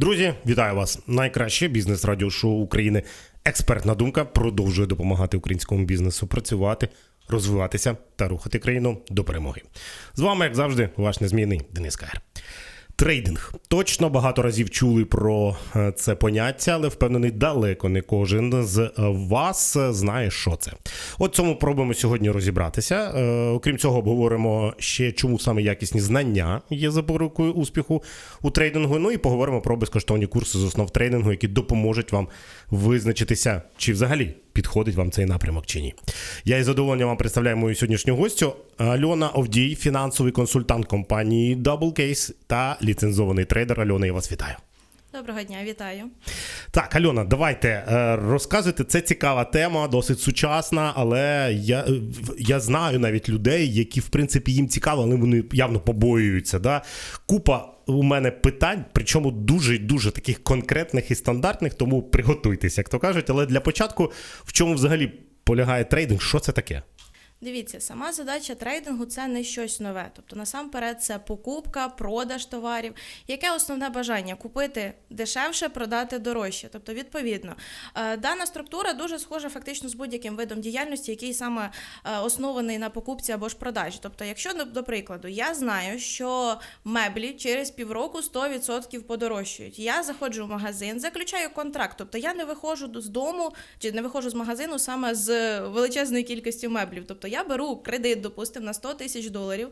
Друзі, вітаю вас! Найкраще бізнес радіошоу України. Експертна думка продовжує допомагати українському бізнесу працювати, розвиватися та рухати країну до перемоги. З вами, як завжди, ваш незмінний Денис Кагер. Трейдинг. Точно багато разів чули про е, це поняття, але впевнений, далеко не кожен з е, вас е, знає, що це. От цьому пробуємо сьогодні розібратися. Окрім цього, обговоримо ще, чому саме якісні знання є запорукою успіху у трейдингу. Ну і поговоримо про безкоштовні курси з основ трейдингу, які допоможуть вам визначитися, чи взагалі підходить вам цей напрямок чи ні. Я із задоволенням вам представляю мою сьогоднішню гостю Альона Овдій, фінансовий консультант компанії Double Case та ліцензований трейдер. Альона, я вас вітаю. Доброго дня, вітаю. Так, Альона, давайте е, розказуйте. Це цікава тема, досить сучасна, але я, е, я знаю навіть людей, які в принципі їм цікаво, але вони явно побоюються. Да? Купа у мене питань, причому дуже дуже таких конкретних і стандартних, тому приготуйтесь, як то кажуть. Але для початку, в чому взагалі полягає трейдинг? Що це таке? Дивіться, сама задача трейдингу це не щось нове. Тобто, насамперед, це покупка, продаж товарів. Яке основне бажання? Купити дешевше, продати дорожче. Тобто, відповідно, е, дана структура дуже схожа фактично з будь-яким видом діяльності, який саме е, оснований на покупці або ж продажі. Тобто, якщо до прикладу, я знаю, що меблі через півроку 100% подорожчають. Я заходжу в магазин, заключаю контракт. Тобто я не виходжу з дому чи не виходжу з магазину саме з величезною кількістю меблів. Тобто я беру кредит, допустимо, на 100 тисяч доларів,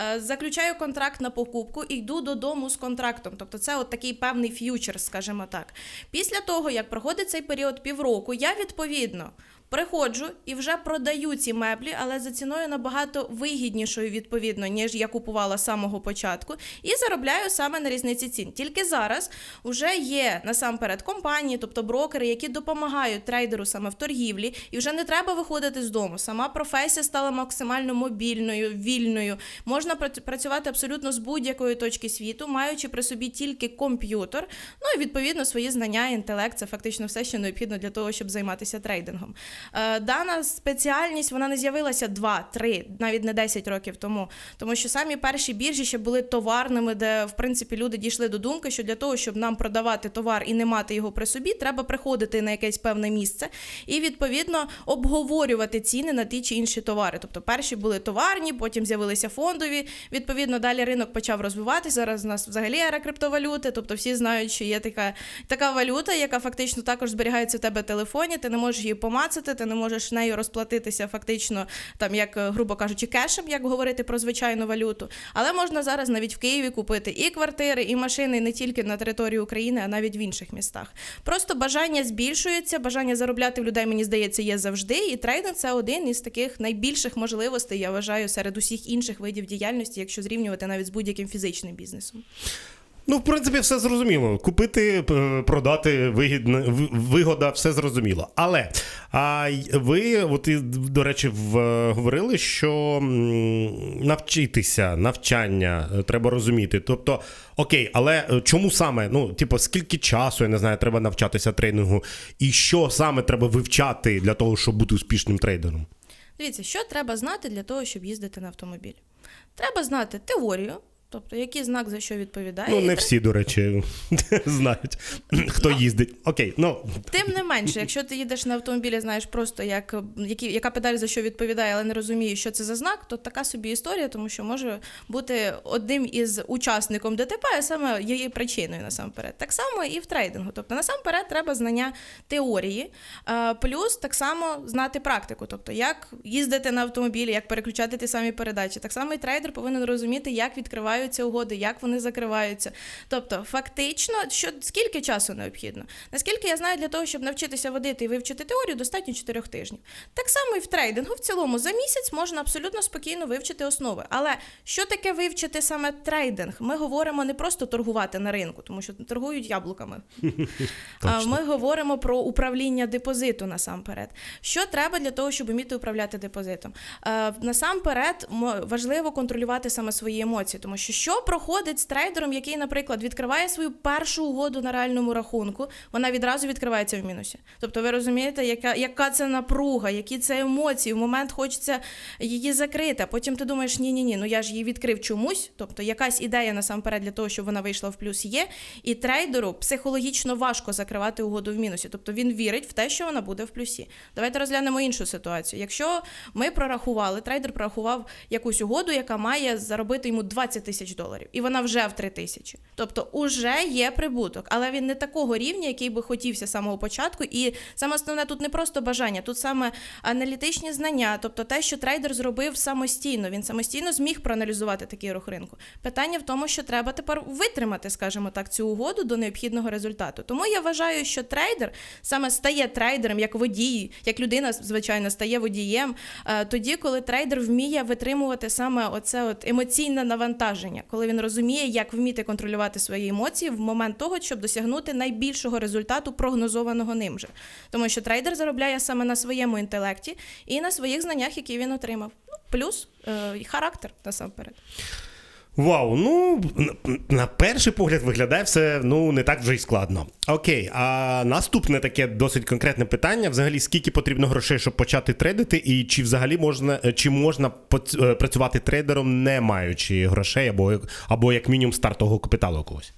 е, заключаю контракт на покупку і йду додому з контрактом. Тобто це от такий певний ф'ючер, скажімо так. Після того, як проходить цей період півроку, я відповідно. Приходжу і вже продаю ці меблі, але за ціною набагато вигіднішою, відповідно, ніж я купувала з самого початку, і заробляю саме на різниці цін. Тільки зараз вже є насамперед компанії, тобто брокери, які допомагають трейдеру саме в торгівлі, і вже не треба виходити з дому. Сама професія стала максимально мобільною, вільною. Можна пра- працювати абсолютно з будь-якої точки світу, маючи при собі тільки комп'ютер. Ну і відповідно свої знання, інтелект це фактично все, що необхідно для того, щоб займатися трейдингом. Е, Дана спеціальність вона не з'явилася 2-3, навіть не 10 років тому, тому що самі перші біржі ще були товарними, де в принципі люди дійшли до думки, що для того, щоб нам продавати товар і не мати його при собі, треба приходити на якесь певне місце і відповідно обговорювати ціни на ті чи інші товари. Тобто перші були товарні, потім з'явилися фондові. Відповідно, далі ринок почав розвиватися. Зараз у нас взагалі ера криптовалюти. Тобто всі знають, що є така, така валюта, яка фактично також зберігається в тебе в телефоні. Ти не можеш її помацати, ти не можеш нею розплатитися фактично, там як е, грубо кажучи, кешем, як говорити про звичайну валюту. Але можна зараз навіть в Києві купити і квартири, і машини не тільки на території України, а навіть в інших містах. Просто бажання збільшується, бажання заробляти в людей, мені здається, є завжди. І трейдинг це один із таких найбільших можливостей, я вважаю, серед усіх інших видів діяльності, якщо зрівнювати навіть з будь-яким фізичним бізнесом. Ну, в принципі, все зрозуміло. Купити, продати, вигідно, в- вигода, все зрозуміло. Але а ви, от до речі, в, говорили, що навчитися, навчання е, треба розуміти. Тобто, окей, але е, чому саме? Ну, типу, скільки часу, я не знаю, треба навчатися трейдингу, і що саме треба вивчати для того, щоб бути успішним трейдером? Дивіться, що треба знати для того, щоб їздити на автомобілі? Треба знати теорію, тобто який знак за що відповідає. Ну, не всі, до речі, знають, хто їздить. Окей, ну Тим не менше, якщо ти їдеш на автомобілі, знаєш просто як які, яка педаль за що відповідає, але не розумієш, що це за знак, то така собі історія, тому що може бути одним із учасником ДТП, а саме її причиною насамперед. Так само і в трейдингу. Тобто, насамперед, треба знання теорії, е, плюс так само знати практику, тобто як їздити на автомобілі, як переключати ті самі передачі. Так само і трейдер повинен розуміти, як відкриваються угоди, як вони закриваються. Тобто, фактично, що скільки часу необхідно? Наскільки я знаю, для того, щоб навчитися водити і вивчити теорію, достатньо 4 тижнів. Так само і в трейдингу в цілому за місяць можна абсолютно спокійно вивчити основи. Але що таке вивчити саме трейдинг? Ми говоримо не просто торгувати на ринку, тому що торгують яблуками. Ми говоримо про управління депозиту насамперед. Що треба для того, щоб вміти управляти депозитом? Е, Насамперед важливо контролювати саме свої емоції, тому що що проходить з трейдером, який, наприклад, відкриває свою першу угоду на реальному рахунку, вона відразу відкривається в мінусі. Тобто, ви розумієте, яка, яка це напруга, які це емоції. В момент хочеться її закрити. А потім ти думаєш, ні, ні, ні, ну я ж її відкрив чомусь. Тобто, якась ідея насамперед для того, щоб вона вийшла в плюс є. І трейдеру психологічно важко закривати угоду в мінусі. Тобто він вірить в те, що вона буде в плюсі. Давайте розглянемо іншу ситуацію. Якщо ми прорахували, трейдер прорахував якусь угоду, яка має заробити йому 20 тисяч доларів, і вона вже в 3 тисячі. Тобто, уже є прибуток, але він не такого рівня, який би хотівся з самого початку. І саме основне тут не просто бажання, тут саме аналітичні знання, тобто те, що трейдер зробив самостійно. Він самостійно зміг проаналізувати такий рух ринку. Питання в тому, що треба тепер витримати, скажімо так, цю угоду до необхідного результату. Тому я вважаю, що трейдер саме стає трейдером як водій, як людина, звичайно, стає водієм. е, Тоді, коли трейдер вміє витримувати саме оце от емоційне навантаження, коли він розуміє, як вміти контролювати свої емоції в момент того, щоб досягнути найбільшого результату, прогнозованого ним же. Тому що трейдер заробляє саме на своєму інтелекті і на своїх знаннях, які він отримав. Ну, плюс е, характер насамперед. Вау, ну на- перший погляд виглядає все ну не так вже й складно. Окей, а наступне таке досить конкретне питання: взагалі, скільки потрібно грошей, щоб почати трейдити, і чи взагалі можна чи можна е, працювати трейдером, не маючи грошей, або або як мінімум стартового капіталу когось?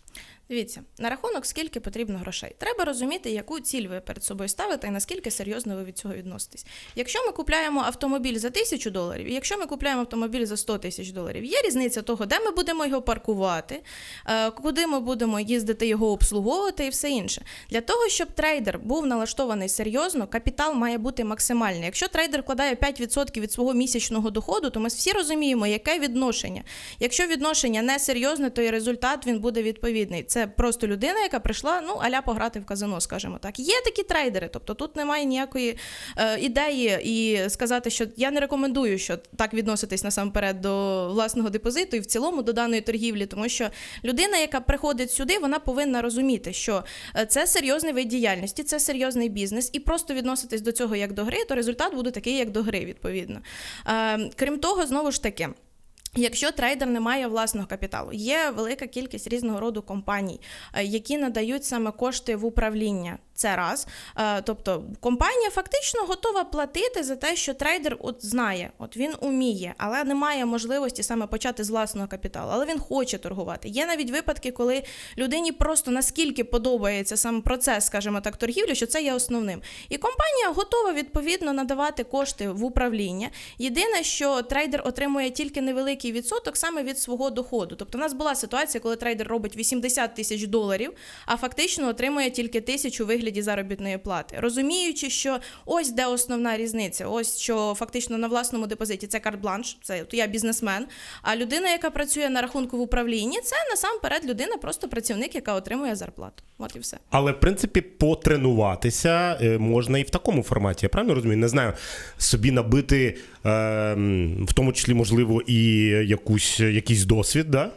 Дивіться, на рахунок, скільки потрібно грошей. Треба розуміти, яку ціль ви перед собою ставите і наскільки серйозно ви від цього відноситесь. Якщо ми купляємо автомобіль за тисячу доларів, і якщо ми купляємо автомобіль за 100 тисяч доларів, є різниця того, де ми будемо його паркувати, е, куди ми будемо їздити його обслуговувати і все інше. Для того, щоб трейдер був налаштований серйозно, капітал має бути максимальний. Якщо трейдер вкладає 5% від свого місячного доходу, то ми всі розуміємо, яке відношення. Якщо відношення не серйозне, то і результат він буде відповідний. Це просто людина, яка прийшла ну аля пограти в казино, скажімо так. Є такі трейдери, тобто тут немає ніякої е, ідеї і сказати, що я не рекомендую, що так відноситись насамперед до власного депозиту і в цілому до даної торгівлі, тому що людина, яка приходить сюди, вона повинна розуміти, що е, це серйозний вид діяльності, це серйозний бізнес, і просто відноситись до цього як до гри, то результат буде такий, як до гри, відповідно. Е, крім того, знову ж таки. Якщо трейдер не має власного капіталу, є велика кількість різного роду компаній, е, які надають саме кошти в управління. Це раз. Е, Тобто компанія фактично готова платити за те, що трейдер от знає, от він уміє, але не має можливості саме почати з власного капіталу, але він хоче торгувати. Є навіть випадки, коли людині просто наскільки подобається сам процес, скажімо так, торгівлі, що це є основним. І компанія готова відповідно надавати кошти в управління. Єдине, що трейдер отримує тільки невеликий відсоток саме від свого доходу. Тобто, у нас була ситуація, коли трейдер робить 80 тисяч доларів, а фактично отримує тільки тисячу у вигляді заробітної плати. Розуміючи, що ось де основна різниця, ось що фактично на власному депозиті це карт-бланш, це я бізнесмен. А людина, яка працює на рахунку в управлінні, це насамперед людина, просто працівник, яка отримує зарплату. От і все. Але в принципі потренуватися е, можна і в такому форматі. Я правильно розумію? Не знаю, собі набити е, в тому числі, можливо, і якусь якийсь досвід, да?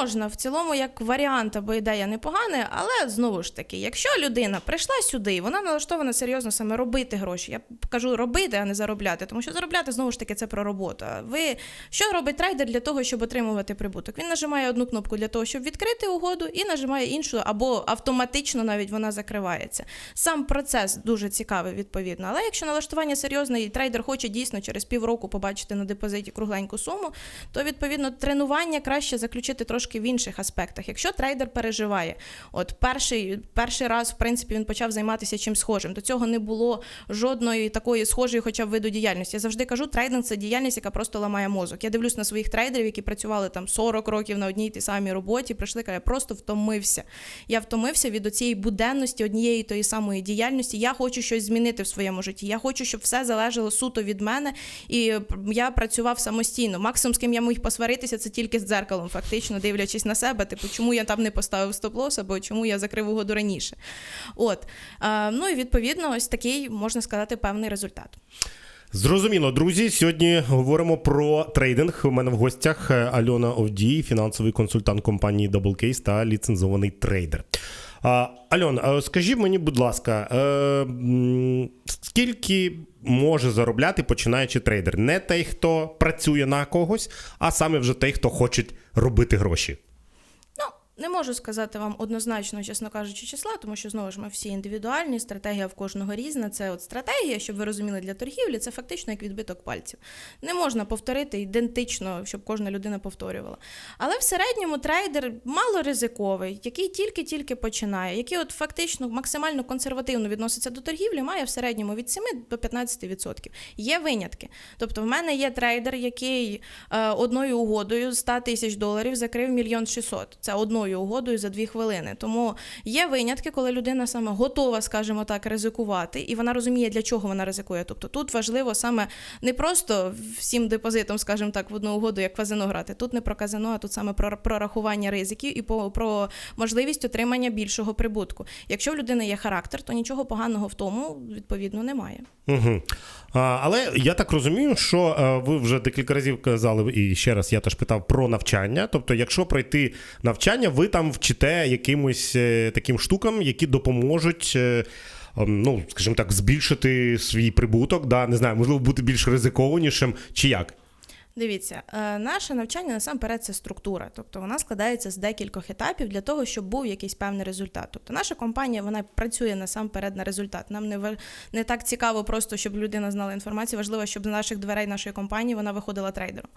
Можна в цілому як варіант або ідея непогана, але знову ж таки, якщо людина прийшла сюди, вона налаштована серйозно саме робити гроші. Я кажу робити, а не заробляти, тому що заробляти знову ж таки це про роботу. Ви що робить трейдер для того, щоб отримувати прибуток? Він нажимає одну кнопку для того, щоб відкрити угоду, і нажимає іншу, або автоматично навіть вона закривається. Сам процес дуже цікавий, відповідно. Але якщо налаштування серйозне і трейдер хоче дійсно через півроку побачити на депозиті кругленьку суму, то відповідно тренування краще заключити трошки в інших аспектах. Якщо трейдер переживає, от перший, перший раз, в принципі, він почав займатися чим схожим. До цього не було жодної такої схожої, хоча б виду діяльності. Я завжди кажу, трейдинг це діяльність, яка просто ламає мозок. Я дивлюсь на своїх трейдерів, які працювали там 40 років на одній тій самій роботі. Прийшли, кажуть, я просто втомився. Я втомився від оцієї буденності однієї тої самої діяльності. Я хочу щось змінити в своєму житті. Я хочу, щоб все залежало суто від мене, і я працював самостійно. Максимум, з ким я міг посваритися, це тільки з дзеркалом, фактично дивлячись на себе, типу, чому я там не поставив стоп-лос, або чому я закрив угоду раніше. От ну і відповідно, ось такий можна сказати певний результат. Зрозуміло, друзі. Сьогодні говоримо про трейдинг. У мене в гостях е, Альона Овдій, фінансовий консультант компанії Double Case та ліцензований трейдер. Альон, скажіть мені, будь ласка, е, скільки може заробляти починаючи трейдер? Не той, хто працює на когось, а саме вже той, хто хоче робити гроші. Не можу сказати вам однозначно, чесно кажучи, числа, тому що знову ж ми всі індивідуальні, стратегія в кожного різна. Це от стратегія, щоб ви розуміли для торгівлі, це фактично як відбиток пальців. Не можна повторити ідентично, щоб кожна людина повторювала. Але в середньому трейдер малоризиковий, який тільки-тільки починає, який от фактично максимально консервативно відноситься до торгівлі, має в середньому від 7 до 15%. Є винятки. Тобто, в мене є трейдер, який е, одною угодою з 100 тисяч доларів закрив мільйон 600. Це одною угодою за дві хвилини. Тому є винятки, коли людина саме готова, скажімо так, ризикувати, і вона розуміє, для чого вона ризикує. Тобто тут важливо саме не просто всім депозитом, скажімо так, в одну угоду, як казино грати. Тут не про казино, а тут саме про прорахування ризиків і по- про можливість отримання більшого прибутку. Якщо в людини є характер, то нічого поганого в тому відповідно немає. Угу. Але я так розумію, що е, ви вже декілька разів казали, і ще раз я теж питав про навчання. Тобто, якщо пройти навчання, ви там вчите якимось е, таким штукам, які допоможуть. е, ем, Ну, скажімо так, збільшити свій прибуток, да, не знаю, можливо, бути більш ризикованішим, чи як? Дивіться, е, наше навчання насамперед це структура, тобто вона складається з декількох етапів для того, щоб був якийсь певний результат. Тобто наша компанія вона працює насамперед на результат. Нам не не так цікаво, просто щоб людина знала інформацію. Важливо, щоб з наших дверей нашої компанії вона виходила трейдером.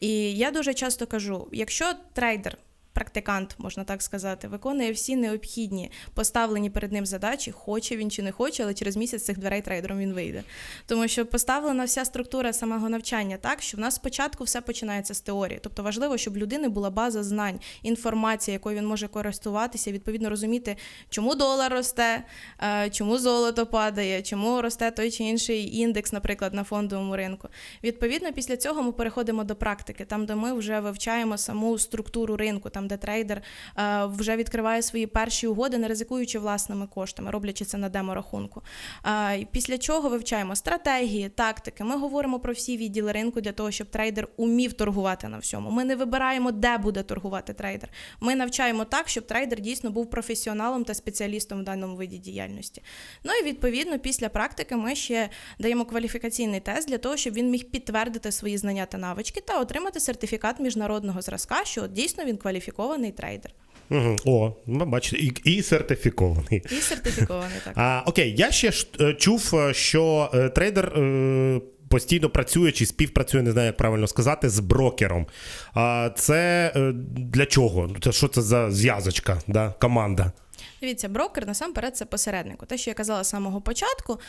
І я дуже часто кажу: якщо трейдер. Практикант, можна так сказати, виконує всі необхідні поставлені перед ним задачі, хоче він чи не хоче, але через місяць цих дверей трейдером він вийде. Тому що поставлена вся структура самого навчання так, що в нас спочатку все починається з теорії. Тобто важливо, щоб людини була база знань, інформація, якою він може користуватися, відповідно розуміти, чому долар росте, е, чому золото падає, чому росте той чи інший індекс, наприклад, на фондовому ринку. Відповідно, після цього ми переходимо до практики, там, де ми вже вивчаємо саму структуру ринку, там, де трейдер е, вже відкриває свої перші угоди, не ризикуючи власними коштами, роблячи це на демо-рахунку. Е, Після чого вивчаємо стратегії, тактики. Ми говоримо про всі відділи ринку для того, щоб трейдер умів торгувати на всьому. Ми не вибираємо, де буде торгувати трейдер. Ми навчаємо так, щоб трейдер дійсно був професіоналом та спеціалістом в даному виді діяльності. Ну і відповідно, після практики ми ще даємо кваліфікаційний тест для того, щоб він міг підтвердити свої знання та навички та отримати сертифікат міжнародного зразка, що дійсно він кваліфікований трейдер. Угу. О, ну, бачите, і, і сертифікований. І сертифікований так. А, окей, я ще ж, е, чув, е, що е, трейдер е, постійно працює чи співпрацює, не знаю, як правильно сказати, з брокером. А це е, для чого? Це що це за зв'язочка, да? команда? Дивіться, брокер насамперед це посередник. Те, що я казала з самого початку,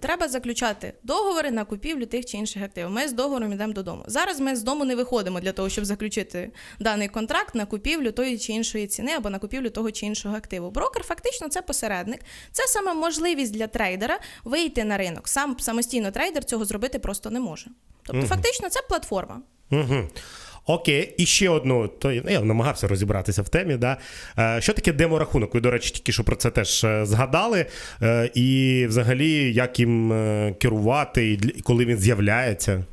треба заключати договори на купівлю тих чи інших активів. Ми з договором йдемо додому. Зараз ми з дому не виходимо для того, щоб заключити даний контракт на купівлю тої чи іншої ціни або на купівлю того чи іншого активу. Брокер фактично це посередник. Це саме можливість для трейдера вийти на ринок. Сам самостійно трейдер цього зробити просто не може. Тобто, фактично, це платформа. Угу. Окей, і ще одну, то я намагався розібратися в темі. Да? Е, Що таке деморахунок? Ви, до речі, тільки що про це теж е, згадали. Е, І взагалі, як їм керувати, і коли він з'являється.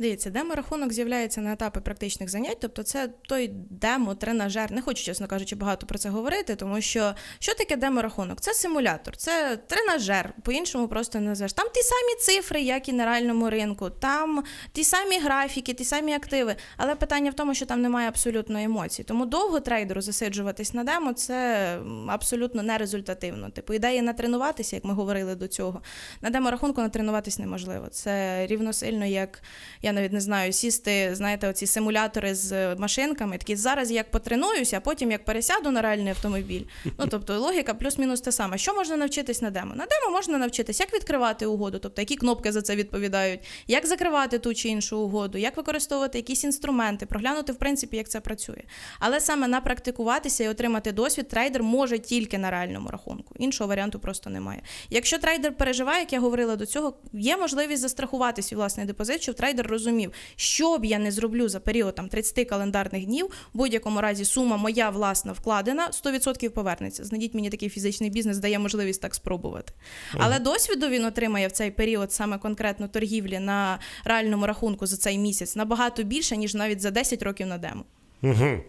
Дивіться, демо-рахунок з'являється на етапі практичних занять, тобто це той демо-тренажер. Не хочу, чесно кажучи, багато про це говорити, тому що що таке демо-рахунок? Це симулятор, це тренажер, по-іншому просто не назвеш. Там ті самі цифри, як і на реальному ринку, там ті самі графіки, ті самі активи. Але питання в тому, що там немає абсолютно емоцій. Тому довго трейдеру засиджуватись на демо це абсолютно нерезультативно. Типу, ідея натренуватися, як ми говорили до цього. На демо-рахунку натренуватись неможливо. Це рівносильно, як я навіть не знаю, сісти, знаєте, оці симулятори з машинками. Такі зараз як потренуюся, а потім як пересяду на реальний автомобіль. Ну тобто логіка плюс-мінус те саме. Що можна навчитись на демо? На демо можна навчитись, як відкривати угоду, тобто які кнопки за це відповідають, як закривати ту чи іншу угоду, як використовувати якісь інструменти, проглянути в принципі, як це працює. Але саме напрактикуватися і отримати досвід трейдер може тільки на реальному рахунку. Іншого варіанту просто немає. Якщо трейдер переживає, як я говорила до цього, є можливість застрахувати свій власний депозит, щоб трейдер розумів, що б я не зроблю за період там 30 календарних днів, в будь-якому разі сума моя власна вкладена 100% повернеться. Знайдіть мені такий фізичний бізнес, дає можливість так спробувати. Але досвіду він отримає в цей період саме конкретно торгівлі на реальному рахунку за цей місяць набагато більше, ніж навіть за 10 років на демо. Угу.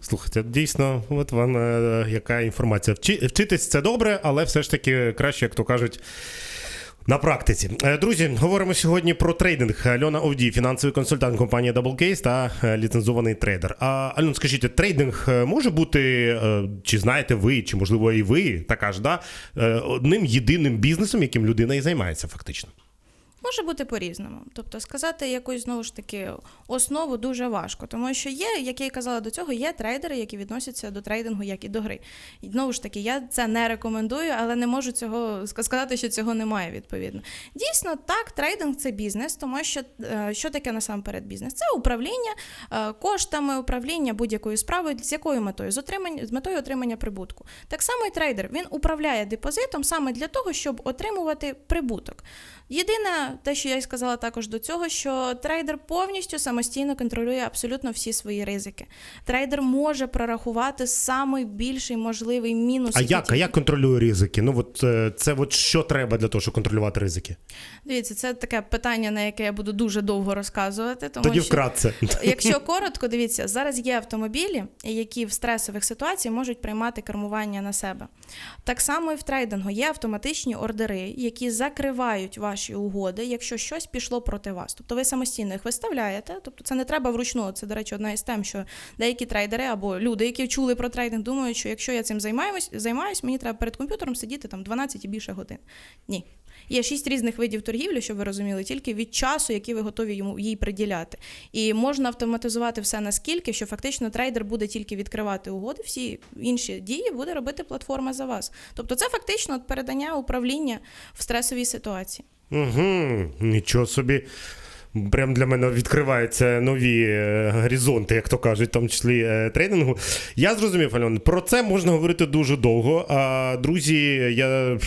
Слухайте, дійсно, от вам е, яка інформація. Вчитись це добре, але все ж таки краще, як то кажуть. На практиці, Е, друзі, говоримо сьогодні про трейдинг. Альона Овдій, фінансовий консультант компанії Double та е, ліцензований трейдер. А Альон, скажіть, трейдинг е, може бути, чи знаєте ви, чи можливо і ви така ж, да, одним єдиним бізнесом, яким людина і займається, фактично. Може бути по-різному. Тобто сказати якусь знову ж таки основу дуже важко, тому що є, як я і казала до цього, є трейдери, які відносяться до трейдингу, як і до гри. І знову ж таки, я це не рекомендую, але не можу цього сказати, що цього немає відповідно. Дійсно, так, трейдинг це бізнес, тому що е, що таке насамперед бізнес? Це управління е, коштами, управління будь-якою справою, з якою метою? З отримання з метою отримання прибутку. Так само і трейдер він управляє депозитом саме для того, щоб отримувати прибуток. Єдине, те, що я й сказала також до цього, що трейдер повністю самостійно контролює абсолютно всі свої ризики. Трейдер може прорахувати самий більший можливий мінус. А як? А як контролює ризики? Ну от е, це от що треба для того, щоб контролювати ризики? Дивіться, це таке питання, на яке я буду дуже довго розказувати. Тому Тоді що... вкратце. Якщо коротко, дивіться, зараз є автомобілі, які в стресових ситуаціях можуть приймати кермування на себе. Так само і в трейдингу є автоматичні ордери, які закривають ваші угоди, якщо щось пішло проти вас. Тобто ви самостійно їх виставляєте. Тобто це не треба вручну. Це, до речі, одна із тем, що деякі трейдери або люди, які чули про трейдинг, думають, що якщо я цим займаюсь, займаюсь, мені треба перед комп'ютером сидіти там 12 і більше годин. Ні. Є шість різних видів торгівлі, щоб ви розуміли, тільки від часу, який ви готові йому їй приділяти. І можна автоматизувати все наскільки, що фактично трейдер буде тільки відкривати угоди, всі інші дії буде робити платформа за вас. Тобто це фактично передання управління в стресовій ситуації. Угу, нічого собі. Прям для мене відкриваються нові е, горизонти, як то кажуть, в тому числі е, трейдингу. Я зрозумів, Альон, про це можна говорити дуже довго. А друзі, я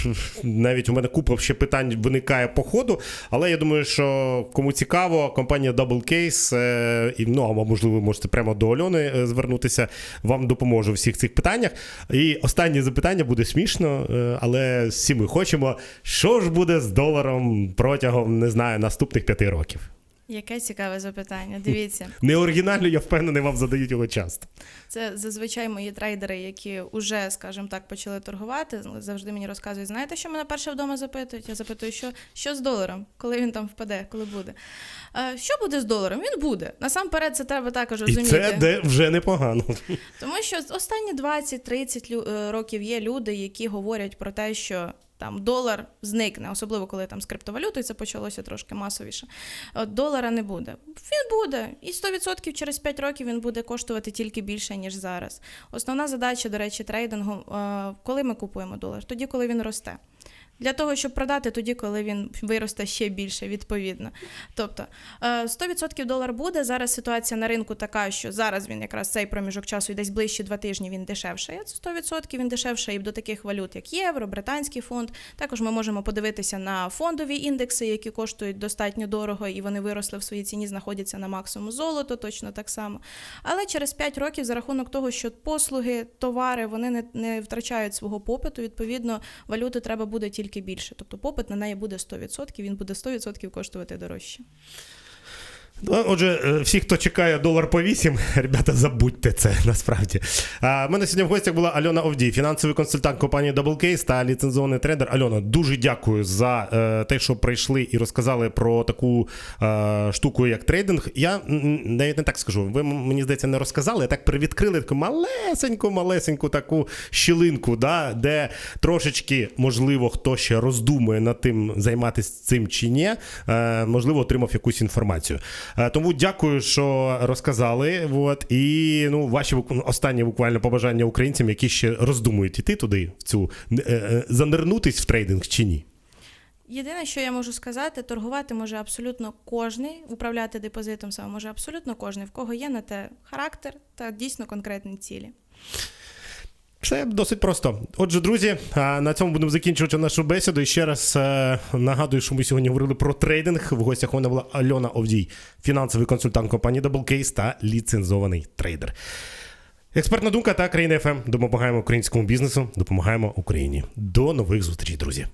навіть у мене купа ще питань виникає по ходу, але я думаю, що кому цікаво, компанія Double Case, е, і ну або можливо, ви можете прямо до Альони звернутися, вам допоможе у всіх цих питаннях. І останнє запитання буде смішно, але всі ми хочемо. Що ж буде з доларом протягом не знаю наступних п'яти років? Яке цікаве запитання. Дивіться, Не оригінально, я впевнений, вам задають його часто. це зазвичай мої трейдери, які вже, скажімо так, почали торгувати. Завжди мені розказують, знаєте, що мене перше вдома запитують? Я запитую, що, що з доларом, коли він там впаде, коли буде. Е, що буде з доларом? Він буде. Насамперед, це треба також І розуміти. це де вже непогано. Тому що останні 20-30 е, років є люди, які говорять про те, що там долар зникне, особливо коли там з криптовалютою це почалося трошки масовіше. От долара не буде. Він буде, і 100% через 5 років він буде коштувати тільки більше, ніж зараз. Основна задача, до речі, трейдингу, е, коли ми купуємо долар? Тоді, коли він росте. Для того, щоб продати тоді, коли він виросте ще більше, відповідно. Тобто е, 100% долар буде. Зараз ситуація на ринку така, що зараз він якраз цей проміжок часу і десь ближче два тижні він дешевшає. Це 100% він дешевшає і до таких валют, як євро, британський фонд. Також ми можемо подивитися на фондові індекси, які коштують достатньо дорого, і вони виросли в своїй ціні, знаходяться на максимум золото, точно так само. Але через 5 років, за рахунок того, що послуги, товари вони не, не втрачають свого попиту, відповідно, валюти треба буде тільки більше. Тобто попит на неї буде 100%, він буде 100% коштувати дорожче. Ну, Отже, е, всі, хто чекає долар по 8, ребята, забудьте це насправді. А, мене сьогодні в гостях була Альона Овдій, фінансовий консультант компанії Double Case та ліцензований трейдер. Альона, дуже дякую за е, те, що прийшли і розказали про таку е, штуку, як трейдинг. Я навіть не так скажу. Ви мені здається не розказали, а так привідкрили таку малесеньку, малесеньку таку щілинку, да, де трошечки, можливо, хто ще роздумує над тим, займатися цим чи ні, можливо, отримав якусь інформацію. Е, Тому дякую, що розказали. От, і ну, ваші останні буквально побажання українцям, які ще роздумують іти туди, в цю е, е, занирнутись в трейдинг чи ні. Єдине, що я можу сказати, торгувати може абсолютно кожний, управляти депозитом саме може абсолютно кожний, в кого є на те характер та дійсно конкретні цілі. Все досить просто. Отже, друзі, на цьому будемо закінчувати нашу бесіду. І ще раз е, нагадую, що ми сьогодні говорили про трейдинг. В гостях мене була Альона Овдій, фінансовий консультант компанії Double та ліцензований трейдер. Експертна думка та країна ФМ. Допомагаємо українському бізнесу, допомагаємо Україні. До нових зустрічей, друзі.